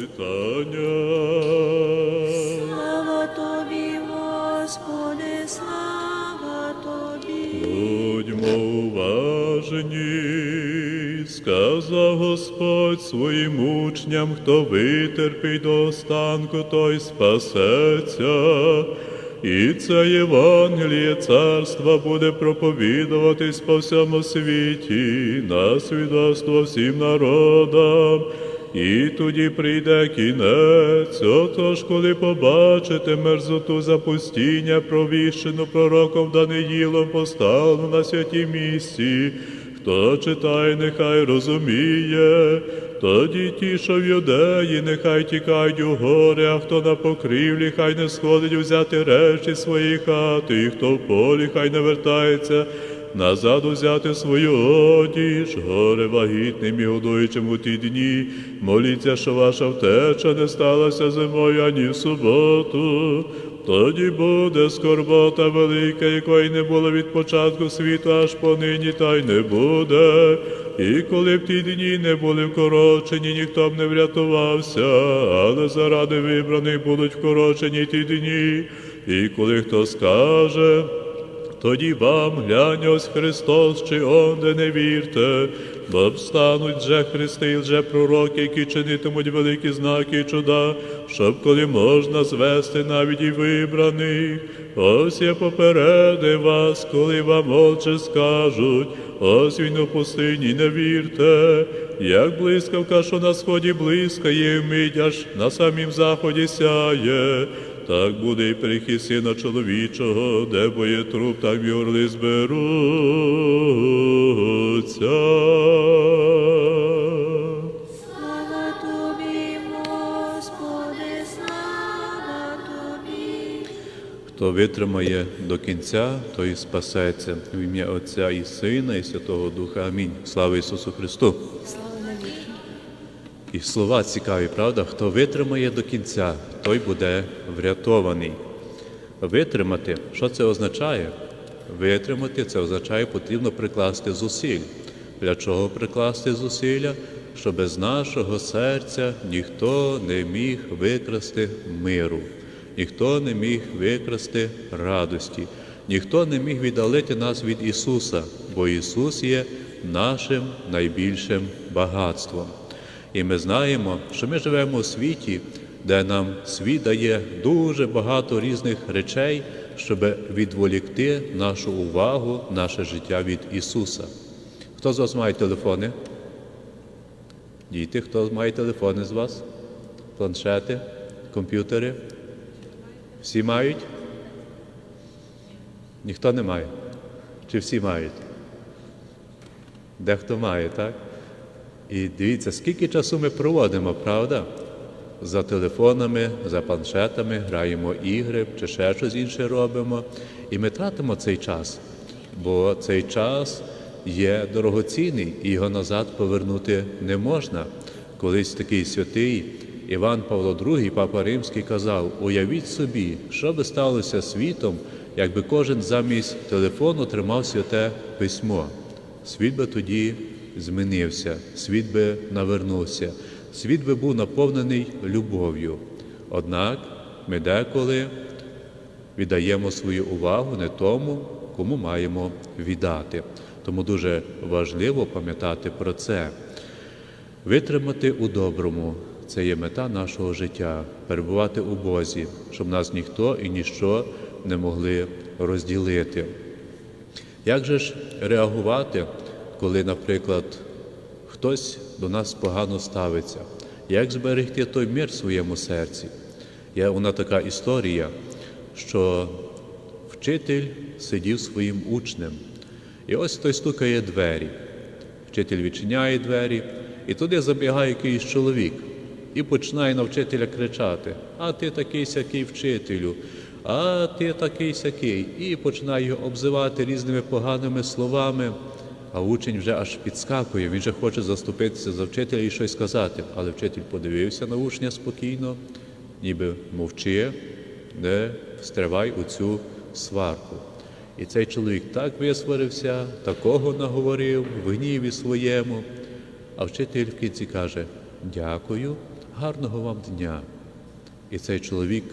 читання. Слава тобі, Господи, слава тобі. Будьмо уважні, сказав Господь своїм учням, хто витерпить до останку, той спасеться. І це Євангеліє царства буде проповідуватись по всьому світі, на свідоцтво всім народам. І тоді прийде кінець, отож, коли побачите мерзоту запустіння, провіщену пророком Даниїлом, поставлену на святій місці, хто читає, нехай розуміє, тоді ті, що в юдеї, нехай тікають у гори, а хто на покрівлі, хай не сходить взяти речі свої хати, і хто в полі, хай не вертається назад узяти свою одіж, горе вагітним і годуючим у ті дні, моліться, що ваша втеча не сталася зимою ані в суботу. Тоді буде скорбота велика, якої не було від початку світу, аж понині, та й не буде. І коли б ті дні не були вкорочені, ніхто б не врятувався, але заради вибраних будуть вкорочені ті дні. І коли хто скаже, тоді вам глянь ось Христос, чи онде не вірте, бо встануть же Христи і лже пророки, які чинитимуть великі знаки і чуда, щоб коли можна звести навіть і вибраних. Ось я попередив вас, коли вам отче скажуть, ось він у пустині не вірте, як блискавка, що на сході блискає, вмить аж на самім заході сяє. Так буде і прихід сина чоловічого, де боє труп, так і орли зберуться. Слава тобі, Господи, слава тобі. Хто витримає до кінця, той спасеться. В ім'я Отця і Сина, і Святого Духа. Амінь. Слава Ісусу Христу! І слова цікаві, правда? Хто витримає до кінця, той буде врятований. Витримати, що це означає? Витримати це означає, потрібно прикласти зусиль. Для чого прикласти зусилля? Щоб з нашого серця ніхто не міг викрасти миру, ніхто не міг викрасти радості, ніхто не міг віддалити нас від Ісуса, бо Ісус є нашим найбільшим багатством. І ми знаємо, що ми живемо у світі, де нам світ дає дуже багато різних речей, щоб відволікти нашу увагу, наше життя від Ісуса. Хто з вас має телефони? Діти, хто має телефони з вас? Планшети, комп'ютери? Всі мають? Ніхто не має. Чи всі мають? Дехто має, так? І дивіться, скільки часу ми проводимо, правда? За телефонами, за планшетами, граємо ігри чи ще щось інше робимо. І ми тратимо цей час, бо цей час є дорогоцінний і його назад повернути не можна. Колись такий святий Іван Павло II, Папа Римський, казав: уявіть собі, що би сталося світом, якби кожен замість телефону тримав святе письмо. Світ би тоді змінився, світ би навернувся, світ би був наповнений любов'ю. Однак ми деколи віддаємо свою увагу не тому, кому маємо віддати. Тому дуже важливо пам'ятати про це. Витримати у доброму це є мета нашого життя, перебувати у Бозі, щоб нас ніхто і ніщо не могли розділити. Як же ж реагувати, коли, наприклад, хтось до нас погано ставиться? Як зберегти той мир в своєму серці? Є вона така історія, що вчитель сидів своїм учнем, і ось той стукає двері. Вчитель відчиняє двері, і туди забігає якийсь чоловік і починає на вчителя кричати: А ти такий сякий вчителю, а ти такий сякий. І починає його обзивати різними поганими словами. А учень вже аж підскакує, він же хоче заступитися за вчителя і щось сказати. Але вчитель подивився на учня спокійно, ніби мовчи, не стривай у цю сварку. І цей чоловік так висварився, такого наговорив в гніві своєму. А вчитель в кінці каже: Дякую, гарного вам дня. І цей чоловік,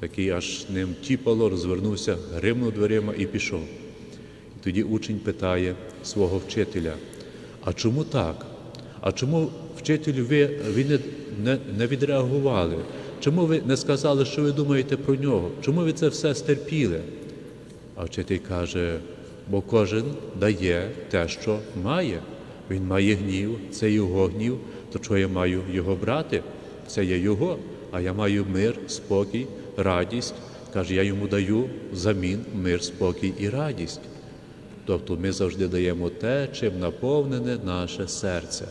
такий аж ним тіпало, розвернувся, гримнув дверима і пішов. Тоді учень питає свого вчителя: а чому так? А чому вчителю ви, ви не, не, не відреагували? Чому ви не сказали, що ви думаєте про нього? Чому ви це все стерпіли? А вчитель каже, бо кожен дає те, що має. Він має гнів, це його гнів, то чого я маю його брати? Це є його, а я маю мир, спокій, радість. Каже, я йому даю взамін мир, спокій і радість. Тобто ми завжди даємо те, чим наповнене наше серце.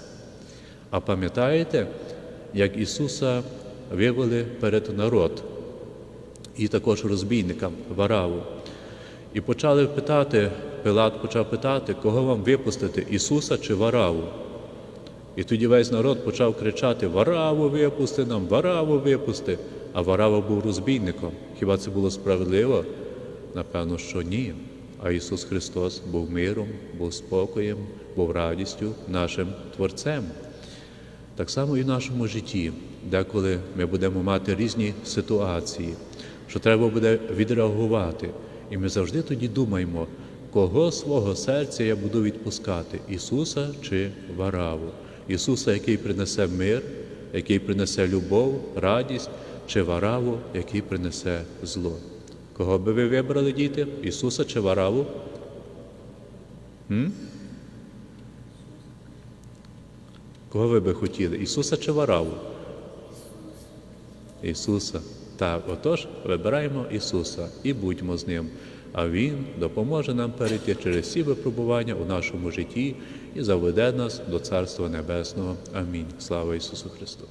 А пам'ятаєте, як Ісуса вивели перед народ і також розбійникам Вараву. І почали питати, Пилат почав питати, кого вам випустити, Ісуса чи Вараву? І тоді весь народ почав кричати: Вараву випусти нам, Вараву випусти. А Варава був розбійником. Хіба це було справедливо? Напевно, що ні. А Ісус Христос був миром, був спокоєм, був радістю нашим Творцем. Так само і в нашому житті, деколи ми будемо мати різні ситуації, що треба буде відреагувати. І ми завжди тоді думаємо, кого свого серця я буду відпускати Ісуса чи Вараву. Ісуса, який принесе мир, який принесе любов, радість, чи Вараву, який принесе зло. Кого би ви вибрали діти? Ісуса чи Вараву? М? Кого ви би хотіли? Ісуса чи Вараву? Ісуса. Так, отож, вибираємо Ісуса і будьмо з Ним. А Він допоможе нам перейти через всі випробування у нашому житті і заведе нас до Царства Небесного. Амінь. Слава Ісусу Христу!